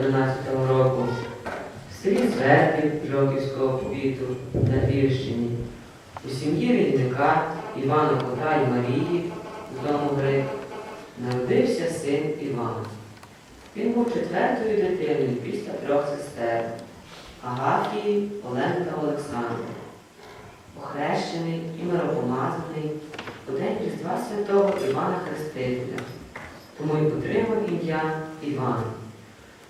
11 року в селі Звербів Жоківського повіту на Львівщині у сім'ї рідника Івана Кота і Марії з дому Грик народився син Іван. Він був четвертою дитиною після трьох сестер Агафії, Олени та Олександра. Охрещений і миропомазаний у день Різдва Святого Івана Хрестителя, тому й отримав ім'я Іван.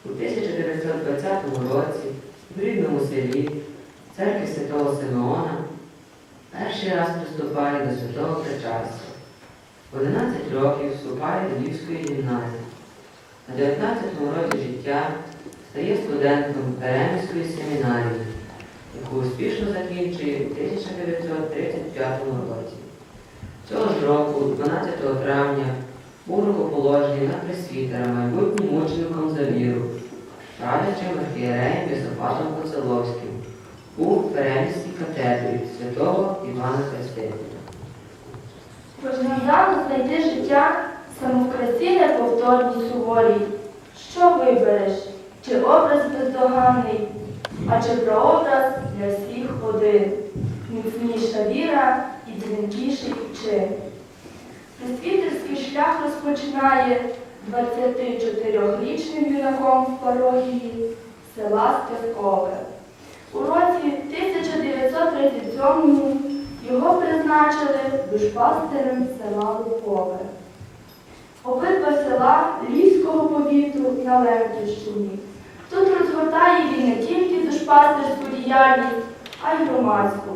У 1920 році в рідному селі церкві Святого Симеона перший раз приступає до святого причастя. В 11 років вступає до Львівської гімназії. На 19 році життя стає студентом Переміської семінарії, яку успішно закінчує у 1935 році. Цього ж року, 12 травня, був рукоположений на пресвітера майбутнім мучеником за віру, правлячим архієреєм Єсофатом Коцеловським у Переміській катедрі святого Івана Хрестителя. Бажано знайти життя красі неповторній суворій. Що вибереш? Чи образ бездоганний, а чи прообраз для всіх один? Міцніша віра і дзвінкіший чин. Пресвітерський шлях розпочинає 24-річним юнаком в пародії села Стевкове. У році 1937 його призначили душпастерем села Лукове. Обидва села Львівського повіту на Левківщині. Тут розгортає він не тільки душпастерську діяльність, а й громадську,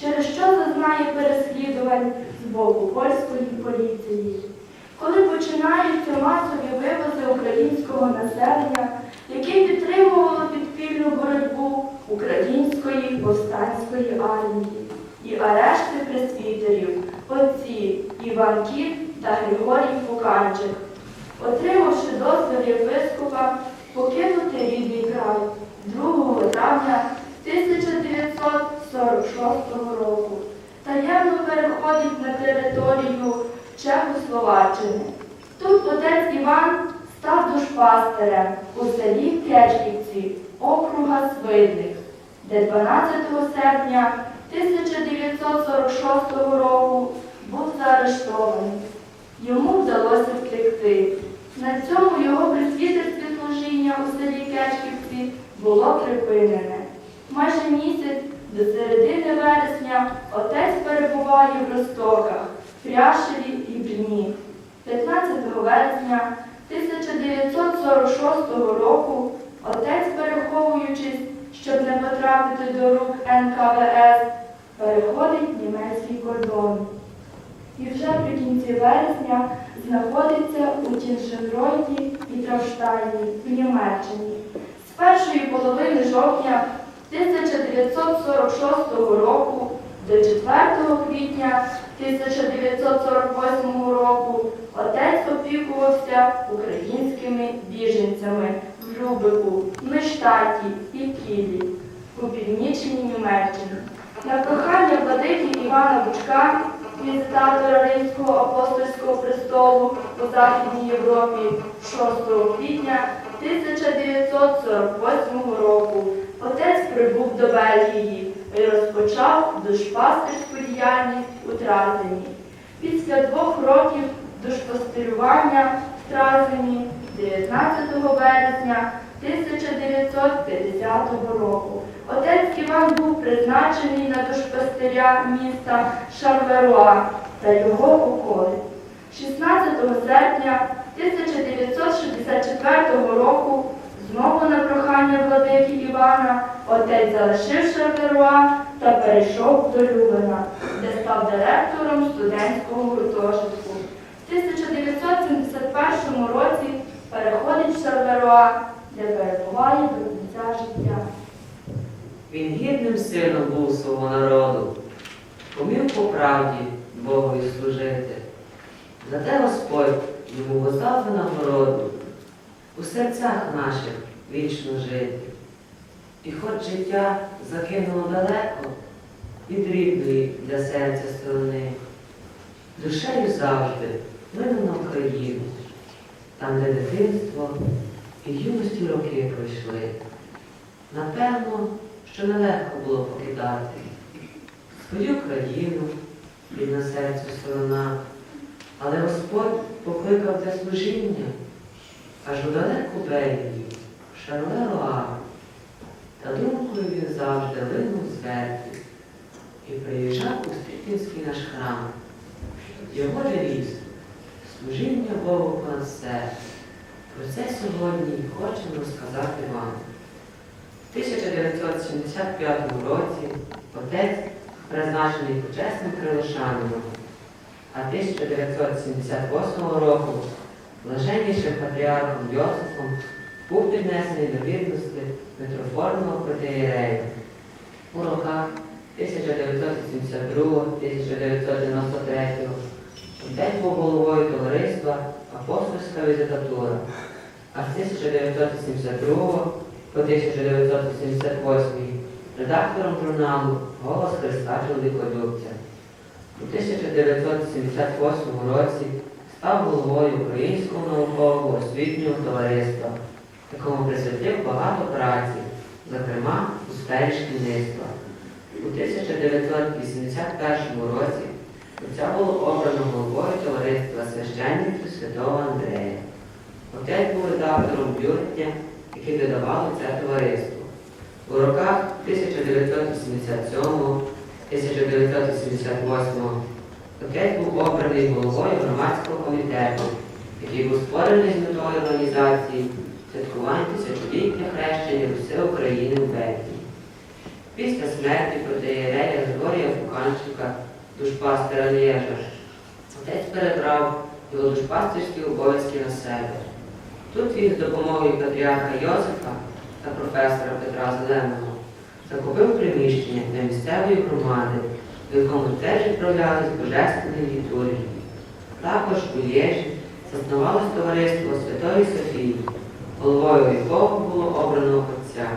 через що зазнає переслідувань боку польської поліції. Коли починаються масові вивози українського населення, яке підтримувало підпільну боротьбу української повстанської армії. І арешти пресвітерів, отці Іван Кіт та Григорій Фуканчик, отримавши дозвіл єпископа покинути рідний край 2 травня 1946 року, таємно переходить на територію Чехословаччини. Тут отець Іван став душпастерем у селі Кечківці, округа Свидник, де 12 серпня 1946 року був заарештований. Йому вдалося втекти. На цьому його присвітерське служіння у селі Кечківці було припинене. Майже місяць до середини вересня отець перебуває в Ростоках, Пряшеві і Брні. 15 вересня 1946 року отець, переховуючись, щоб не потрапити до рук НКВС, переходить німецький кордон. І вже при кінці вересня знаходиться у Тіншенройті і Травштайні в Німеччині. З першої половини жовтня 1946 року до 4 квітня 1948 року отець опікувався українськими біженцями в Любику, Миштаті і Кілі у північній Німеччині. На прохання владики Івана Бучка, візитатора Римського апостольського престолу у Західній Європі 6 квітня 1948 року отець прибув до Бельгії і розпочав душпастерську діяльність у Тразині. Після двох років душпастерювання в Тразині 19 вересня 1950 року отець Іван був призначений на душпастиря міста Шарверуа та його околиць. 16 серпня 1964 року знову на прохання владики Івана отець залишив Шарверуа та перейшов до Любина, де став директором студентського гуртожитку. В 1971 році переходить в Шарверуа, де перебуває до кінця життя. Він гідним сином був свого народу, умів по правді Богові служити. Зате Господь йому воздав нагороду у серцях наших вічно жити. І хоч життя закинуло далеко від рідної для серця сторони, душею завжди лину на Україну, там, де дитинство і юності роки пройшли. Напевно, що нелегко було покидати свою країну рідна серцю сторона, але Господь покликав для служіння аж у далеку Бельгію, в Шарлеруа, та думкою він завжди линув зверху і приїжджав у Стрітинський наш храм. Його девіз служіння Богу понад все. Про це сьогодні хочемо розказати вам. В 1975 році отець призначений почесним крилишанином, а 1978 року блаженнішим патріархом Йосифом був піднесений до вірності митрофорного протиєрея. У роках 1972-1993 отець був головою товариства Апостольська візитатура, а з 1972 по 1978 редактором журналу Голос Христа Чоловіколюбця. У 1978 році став головою Українського наукового освітнього товариства, якому присвятив багато праці, зокрема у сфері шкільництва. У 1981 році отця було обрано головою товариства священників Святого Андрея. Отець був редактором бюлетня, який видавало це товариство. У роках 1977-1978 отець був обраний головою громадського комітету, який був створений з метою організації святкування тисячоліття хрещення Руси України в Бельгії. Після смерті протиєрея Григорія Фуканчика, душпастера Лєжа, отець перебрав його душпастерські обов'язки на себе. Тут він з допомогою патріарха Йосифа та професора Петра Зеленого закупив приміщення для місцевої громади, в якому теж відправлялись божественні літургії. Також у Лєжі заснувалось товариство Святої Софії, головою якого було обрано отця.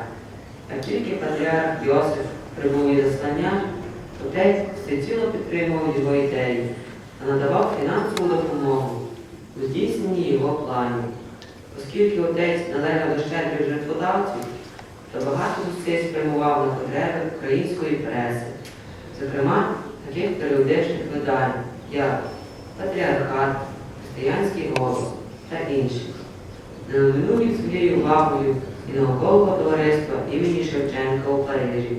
Як тільки патріарх Йосиф прибув із заслання, отець всеціло підтримував його ідеї та надавав фінансову допомогу у здійсненні його планів. Оскільки отець належав до жертводавців, то багато зусиль спрямував на потреби української преси, зокрема таких періодичних видань, як Патріархат, Християнський голос та інших. Не оминув своєю увагою і наукового товариства імені Шевченка у Парижі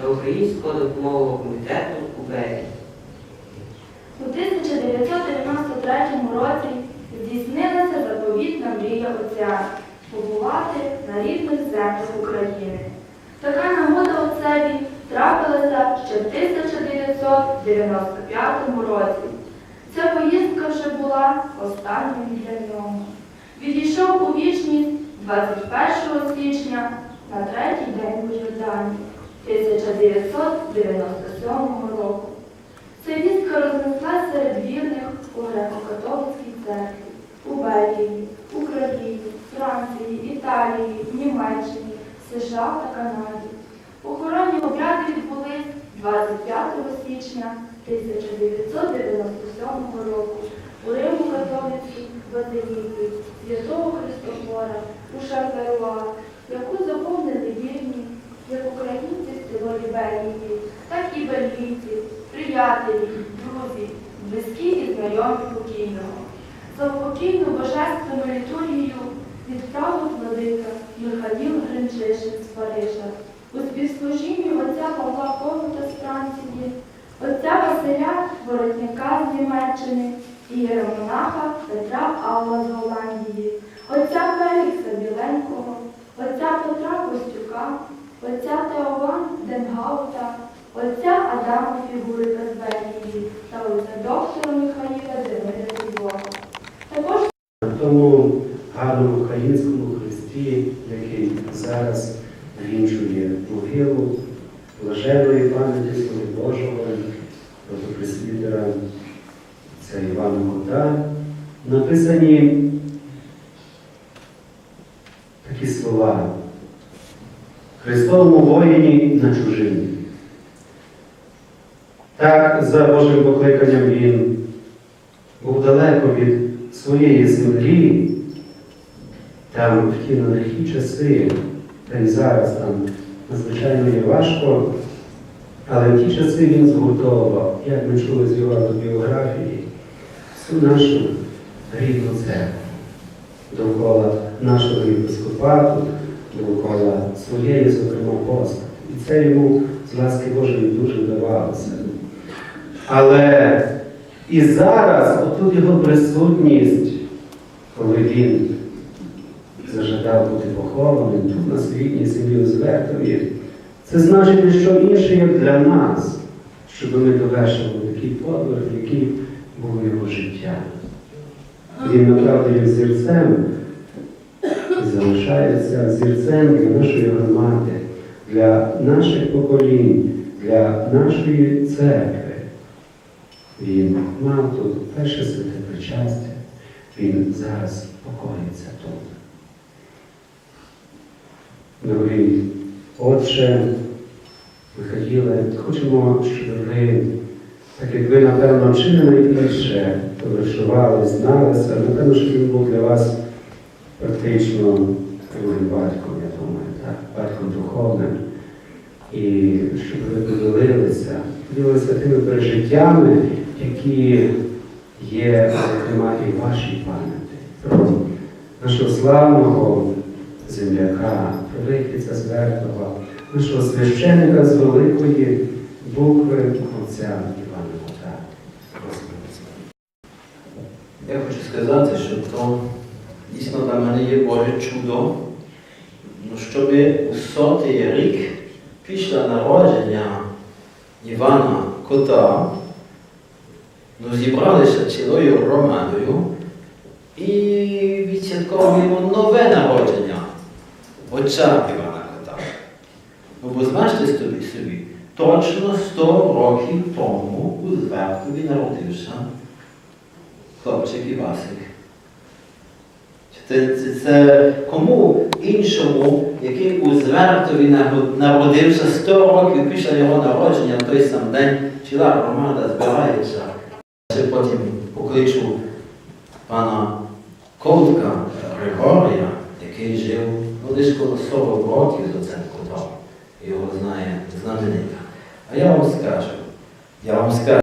та Українського допомогового комітету у Бельгії. У 1993 році здійснилася заповітна мрія отця побувати на рідних землях України. Така нагода отцеві трапилася ще в 1995 році. Ця поїздка вже була останньою для нього. Відійшов у вічність 21 січня на третій день Йордані 1997 року. Ця вістка рознеслась серед вірних у греко-католицькій церкві, у Бельгії, Україні, Франції, Італії, Німеччині, США та Канаді. Похоронні обряди відбулись 25 січня 1997 року у Римо-католицькій базиліці Святого Христофора у Шарлеруа, яку заповнили вірні як українці з село Бельгії, так і бельгійці, приятелі, друзі, близькі і знайомі покійного. За покійну божественну літургію відправив владика Михаїл Гринчишин з Парижа. У співслужінні отця Павла Ковута з Франції, отця Василя Воротника з Німеччини і єромонаха Петра Алла з Голландії, отця Фелікса Біленького, отця Петра Костюка, отця Теован Денгаута, отця Адама Фігурика з Бельгії та отця доктора Михаїла Демида Бога. Також На тому гарному українському Христі, який зараз вінчує могилу блаженої пам'яті Слова Божого, протопресвітера ця Івана Кота, написані такі слова Христовому воїні на чужині. Так, за Божим покликанням він був далеко від своєї землі, там в ті нелегкі часи, та й зараз там надзвичайно є важко, але в ті часи він згуртовував, як ми чули з його біографії, всю нашу рідну церкву довкола нашого єпископату, довкола своєї, зокрема, постаті. І це йому з ласки Божої дуже вдавалося. Але і зараз, отут його присутність, коли він зажадав бути похованим тут на світній землі Звертові, це значить не що інше, як для нас, щоб ми довершили такий подвиг, який було його життя. Він направді є зірцем і залишається зірцем для нашої громади, для наших поколінь, для нашої церкви. Він мав тут перше святе причастя, він зараз покоїться тут. Дорогі Отче, хотіли, хочемо, щоб ви, так як ви, напевно, вчили найбільше, товаришували, зналися, напевно, що він був для вас практично другим батьком, я думаю, так, батьком духовним. І щоб ви поділилися, поділилися тими пережиттями, які є, зокрема, і вашій пам'яті. Нашого славного земляка, про вихідця з Вертова, нашого священика з великої букви отця Івана Кота. Я хочу сказати, що то дійсно для мене є Боже чудо, ну, щоб у сотий рік після народження Івана Кота ну, зібралися цілою громадою і відсвятковуємо нове народження отця Івана Кота. Ну, бо знаєте собі точно 100 років тому у Звертові народився хлопчик Івасик. Це, це, це кому іншому, який у Звертові народився 100 років після його народження, в той сам день ціла громада збирається. Я потім покличу пана Ковтка Григорія, який жив коло 40 років цим котом. Його знає знаменитий. А я вам скажу, я вам скажу.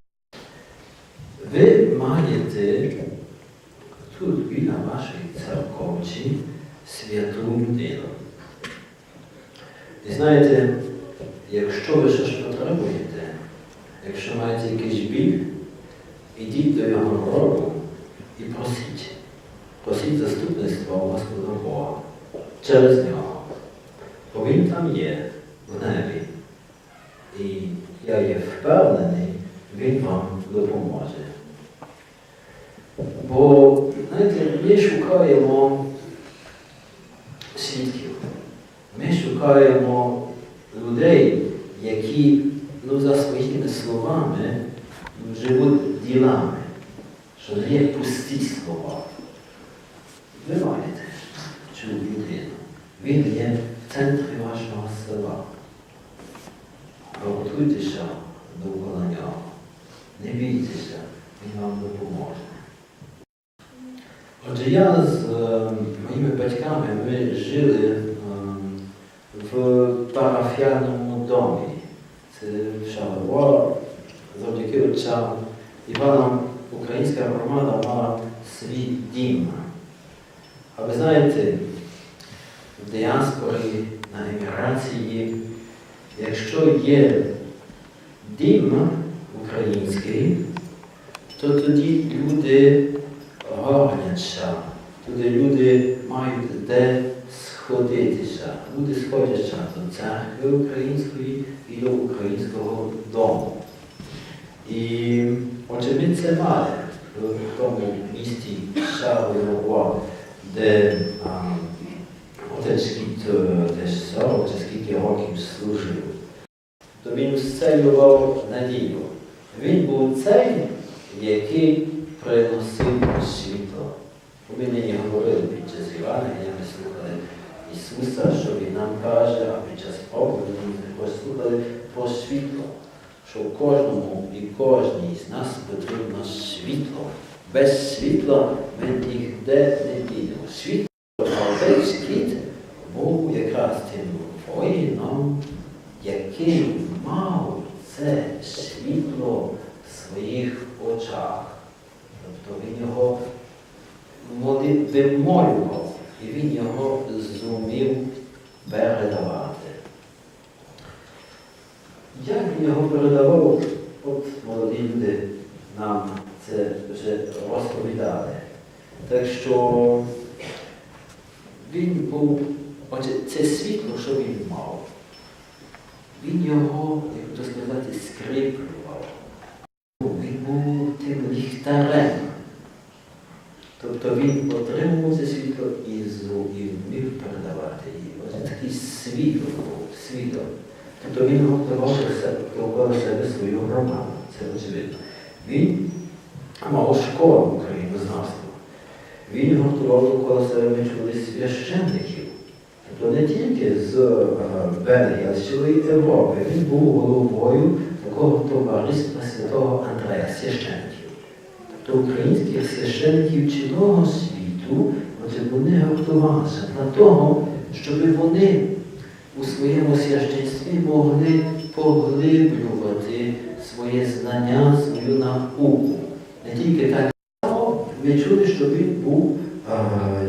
Ви маєте тут біля вашої церковці святу людину. І знаєте, якщо ви щось потребуєте, якщо маєте якийсь біль, ідіть до його гробу і просіть. Просіть заступництва у Господа Бога через нього. Бо він там є, в небі. І я є впевнений, він вам допоможе. Бо, знаєте, ми шукаємо свідків. Ми шукаємо людей, які ну, за своїми словами живуть ділами, що не є пусті слова. Ви маєте людину. Він є в центрі вашого села. Готуйтеся довкола нього. Не бійтеся, він вам допоможе. Отже, я з е, моїми батьками ми жили е, в парафіальному домі. Це Шарова, завдяки отцям Івана українська громада мала свій дім. А ви знаєте, в діаспорі, на еміграції, якщо є дім український, то тоді люди горняться, тоді люди мають де сходитися. Люди сходяться до церкви української і до українського дому. І ми це мали в тому місті Шарлево, де а, отець Кіт е, десь 40 чи скільки років служив. То він вселював надію. Він був цей, який приносив світло. Ми нині говорили під час Євангелія, ми слухали Ісуса, що Він нам каже, а під час проповіді ми також слухали про світло, що кожному і кожній з нас потрібно світло. Без світла ми ніде не дійдемо. Очах. Тобто він його вимолював, і він його зумів передавати. Як він його передавав, от молоді люди нам це вже розповідали. Так що він був, отже, це світло, що він мав. Він його, як то сказати, скріплював. Ліхтарем. Тобто він отримував це світло і вмів передавати її. Ось такий світло був, світло. Тобто він готував довкола себе свою громаду, це очевидно. Він мав школу українознавства. Він готував довкола себе ми чули священників. Тобто не тільки з е, Бельгії, а з цілої Європи. Він був головою такого товариства святого Андрея, священників. Тобто українських священників цілого світу, отже, вони готувалися для того, щоб вони у своєму священстві могли поглиблювати своє знання, свою науку. Не тільки так ми чули, що він був а,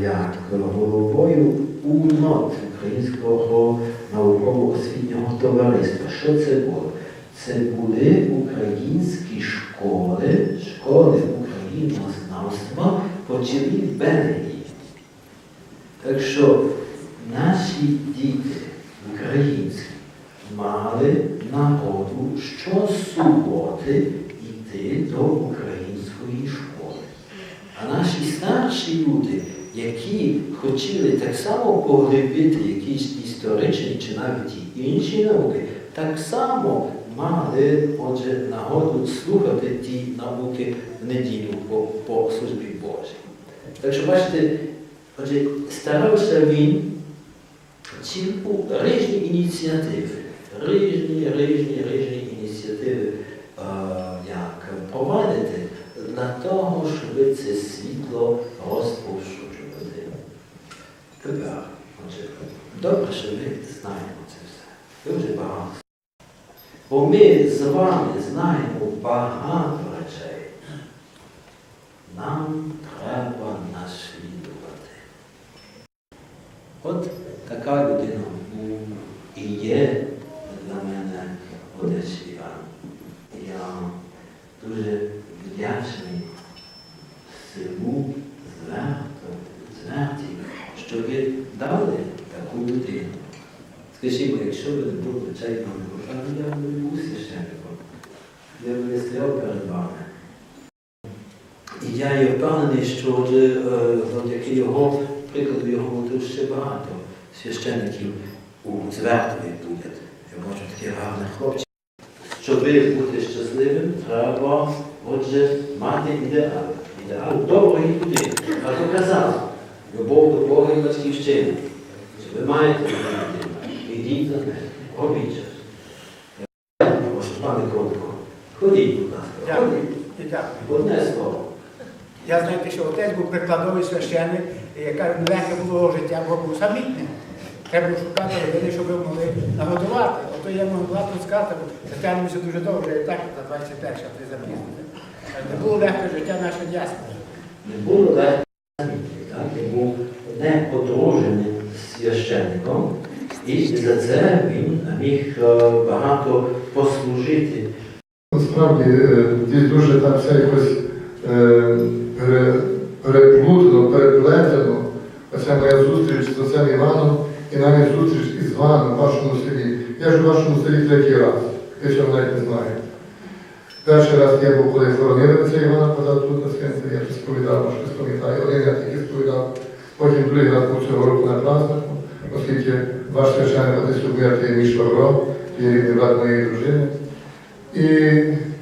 як головою УНОТ Українського науково-освітнього товариства. Що це було? Це були українські школи, школи українознавства по цілій Бельгії. Так що наші діти українські мали нагоду щосуботи йти до української школи. А наші старші люди, які хотіли так само поглибити якісь історичні чи навіть інші науки, так само мали отже, нагоду слухати ті науки в неділю по, по службі Божій. Так що бачите, отже, старався він цілу різні ініціативи, різні, різні, різні ініціативи е, як провадити для того, щоб це світло розповсюджувати. Тепер, отже, добре, що ми знаємо це все. Дуже багато. Бо ми з вами знаємо багато речей. Нам треба наслідувати. От така людина і є для мене Одесь Іван. Я дуже вдячний зверто, зверті, що ви дали таку людину. Скажімо, якщо ви не були чайком, я не був священником. Я не стояв перед вами. І я є впевнений, що отже, е, завдяки його прикладу його ще багато священників у Звертові будуть. Я бачу такі гарні хлопці. Щоб бути щасливим, треба, отже, мати ідеал. Ідеал доброї людини. А то казав, любов до Бога і батьківщини. Ви маєте щось. Прошу, пане Кротко, ходіть, будь ласка, ходіть. Одне слово. Я знаєте, що отець був прикладовий священник, яка легке було життя, бо був самітним. Треба шукати людей, щоб ви могли нагодувати. Ото я могла тут сказати, бо тягнемося дуже довго, і так за 21 а ти запізнити. Не було легке життя нашої діаспори. Не було легко, так, він був не одруженим священником, і за це він міг е, багато послужити. Насправді е, дуже так все якось е, переплутано, переплетено. Оця моя зустріч з отцем Іваном і навіть зустріч із вами в вашому селі. Я ж у вашому селі третій раз, цього навіть не знаєте. Перший раз я був, коли хоронили отця Івана позад тут на свинці, я вже сповідав, може хтось пам'ятає, один я тільки сповідав. Потім другий раз був цього року на празднику, оскільки отець Любомир є мій швагро, є рідний брат моєї дружини. І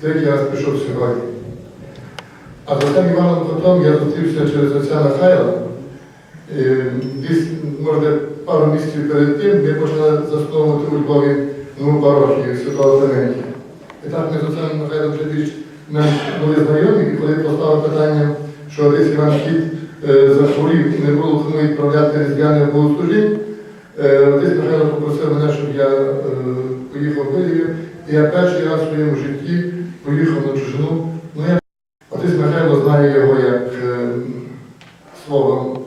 третій раз прийшов сьогодні. А з отцем Іваном Котом я зустрівся через отця Михайла. Десь, може, пару місяців перед тим ми почали засновувати у Львові нову парохію Святого Клементія. І так ми з отцем Михайлом менш були знайомі, і коли поставив питання, що отець Іван Кіт е, захворів і не було кому відправляти різдвяне богослужінь, Десь Михайло попросив мене, щоб я е, поїхав в Київ. І я перший раз в своєму житті поїхав на чужину. Ну, я... Отець Михайло знає його як е, свого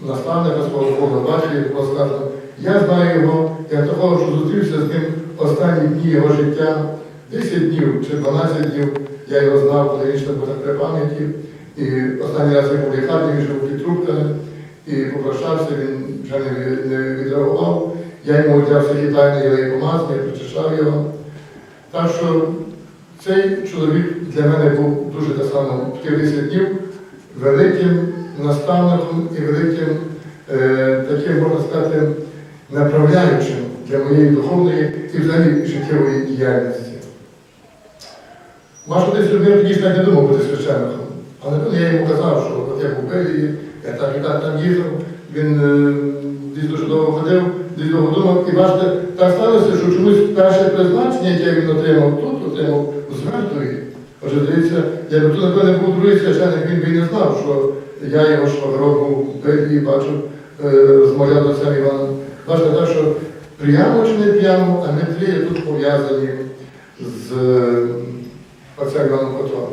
наставника, свого Бога бачив, як було сказано. Я знаю його, я такого, що зустрівся з ним останні дні його життя, 10 днів чи 12 днів, я його знав, коли він ще був при пам'яті. І останній раз я був в лікарні, він жив під трубками і попрощався, він вже не, відреагував. Я йому взяв всякі тайни його помазання, причешав його. Так що цей чоловік для мене був дуже так само в тих 10 днів великим наставником і великим е, таким, можна сказати, направляючим для моєї духовної і взагалі життєвої діяльності. Важко десь людина тоді ж так не думав бути священником. Але я йому казав, що от я був в Белії, я так і так там їхав, він е, десь дуже довго ходив, десь довго думав. І бачите, так сталося, що чомусь перше призначення, яке він отримав тут, отримав з мертвої. Отже, дивіться, якби тут, напевне, був другий священник, він би не знав, що я його в Белії, бачив, е, розмовляв до цим Іваном. Бачите, так що прямо чи не прямо, а три є тут пов'язані з е, отцем Іваном Котовим.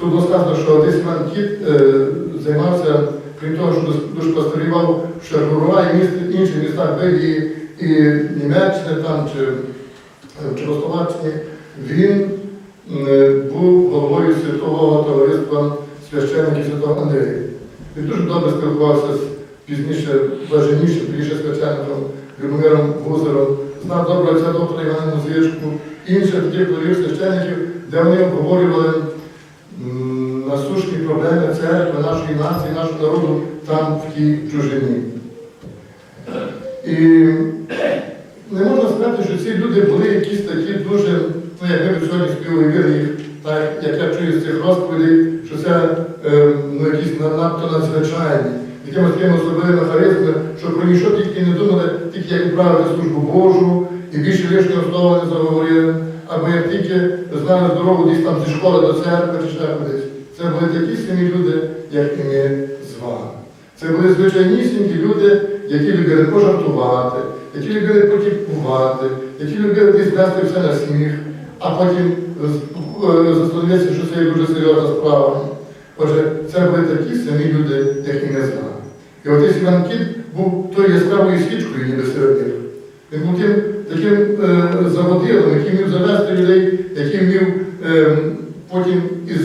Тут було сказано, що десь Іван Кіт е, займався, крім того, що дос- душпасторював в Шаргурова і міст, інших містах Бельгії і Німеччини там, чи е, Чехословаччині, він е, був головою святого товариства священників Святого Андрія. Він дуже добре спілкувався з пізніше, блаженнішим, пізніше священником Любомиром Гузером, знав добре отця доктора Івана Музичку, інших таких владів священників, де вони обговорювали насущні проблеми церкви, нашої нації, нашого народу там, в тій чужині. І не можна сказати, що ці люди були якісь такі дуже, ну як ми сьогодні співвірили їх, так як я чую з цих розповідей, що це е, ну, якісь надто надзвичайні, якимось такими особливими харизмами, що про ніщо тільки не думали, тільки як відправити службу Божу, і більше лишнього слова не заговорили, або як тільки знали дорогу десь там зі школи до церкви чи ще кудись. Це були такі самі люди, як і ми з вами. Це були звичайнісінькі люди, які любили пожартувати, які любили потіпкувати, які любили десь вести все на сміх, а потім е, що це є дуже серйозна справа. Отже, це були такі самі люди, як і ми з вами. І отець Іван Кіт був тою яскравою свічкою, ніби серед них. Він був тим таким е, заводилом, який вмів завести людей, який вмів е, потім із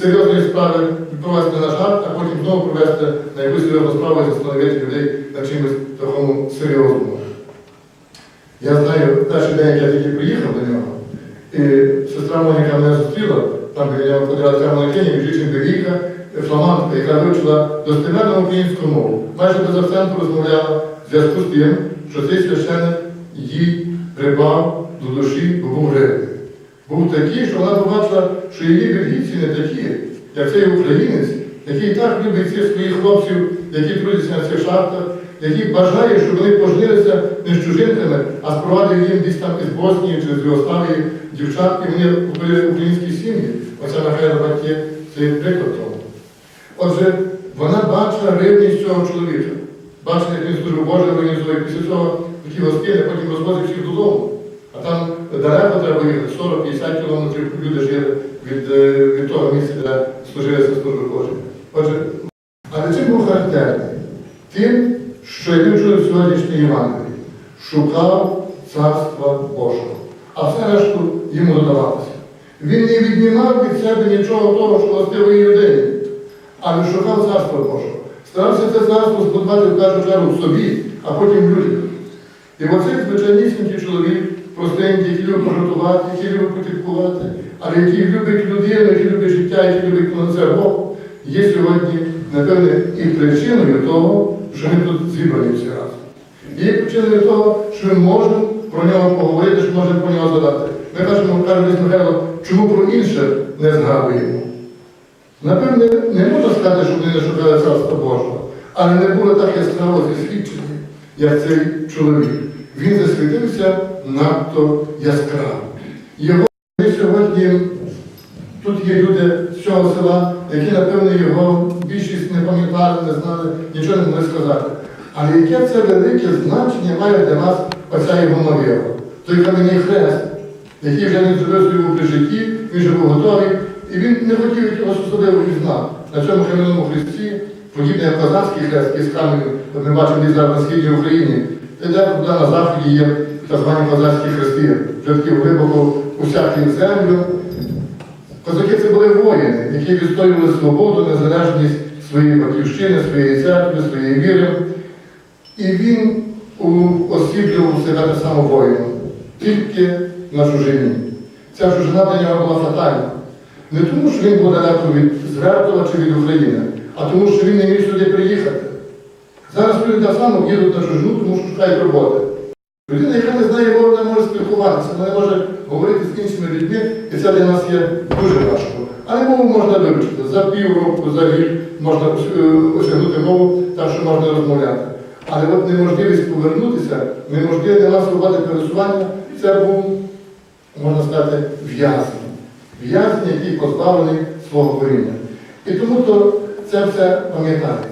серйозної справи провести на жарт, а потім знову провести на якусь серйозну справу і застановити людей на чимось такому серйозному. Я знаю, перший день, як я тільки приїхав до нього, і сестра Моніка мене зустріла, там ходила ця монахиня, між іншим фламандка, яка вивчила достеменно українську мову. Майже без акценту розмовляла в зв'язку з тим, що цей священник їй прибав до душі, бо був такий, що вона побачила, що її бельгійці не такі, як цей українець, який так любить цих своїх хлопців, які трудяться на цих шахтах, який бажає, щоб вони пожнилися не з чужинками, а спровадив їм десь там із Боснії чи з Югославії дівчат, і вони купили українські сім'ї. Оця Михайла Батьє це приклад тому. Отже, вона бачила ревність цього чоловіка. Бачила, як він службу Божу організує. Після цього такі гостини, потім розвозив всіх додому. А там далеко треба їхати, 40-50 кілометрів люди жили від, е, від того місця, де служилися служби Божої. Отже, але чим був характерний? Тим, що як ми чули в сьогоднішній Євангелії, шукав Царства Божого, а все решту йому додавалося. Він не віднімав від себе нічого того, що властивої людині, але шукав Царства Божого. Старався це царство збудувати в першу чергу собі, а потім в людях. І оцей звичайнісінький чоловік, простенький, який любить пожартувати, який любить потіпкувати, але який любить людину, який любить життя, який любить на це Бог, є сьогодні, напевне, і причиною того, що ми тут зібрані всі разом. І є причиною того, що ми можемо про нього поговорити, що можемо про нього згадати. Ми кажемо, каже Михайло, чому про інше не згадуємо? Напевне, не можна сказати, що вони не шукали царства Божого, але не було так яскраво засвідчені, як цей чоловік. Він засвітився надто яскраво. Його ми сьогодні, тут є люди з цього села, які, напевне, його більшість не пам'ятали, не знали, нічого не могли сказати. Але яке це велике значення має для нас оця його могила? Той кам'яний хрест, який вже не зробив своєму при житті, він вже був готовий, і він не хотів якогось особливого пізнати. На цьому кам'яному хресті подібне як козацький хрест із каменю, от ми бачимо десь зараз на східній Україні, де туди на заході є так звані козацькі хрести, вже такі глибоко усякі землю. Козаки це були воїни, які відстоювали свободу, незалежність своєї батьківщини, своєї церкви, своєї віри. І він освітлював себе так само воїном, тільки на чужині. Ця чужина для нього була фатальна. Не тому, що він був далеко від Звертова чи від України, а тому, що він не міг сюди приїхати. Зараз люди так само їдуть на чужину, тому що шукають роботи. Людина, яка не знає мови, не може спілкуватися, вона не може говорити з іншими людьми, і це для нас є дуже важко. Але мову можна вивчити. За півроку, за рік можна е, осягнути мову, так що можна розмовляти. Але от неможливість повернутися, неможливість нема свободи пересування, це був, можна сказати, в'язень. В'язень, які позбавлені свого коріння. І тому то це все пам'ятається.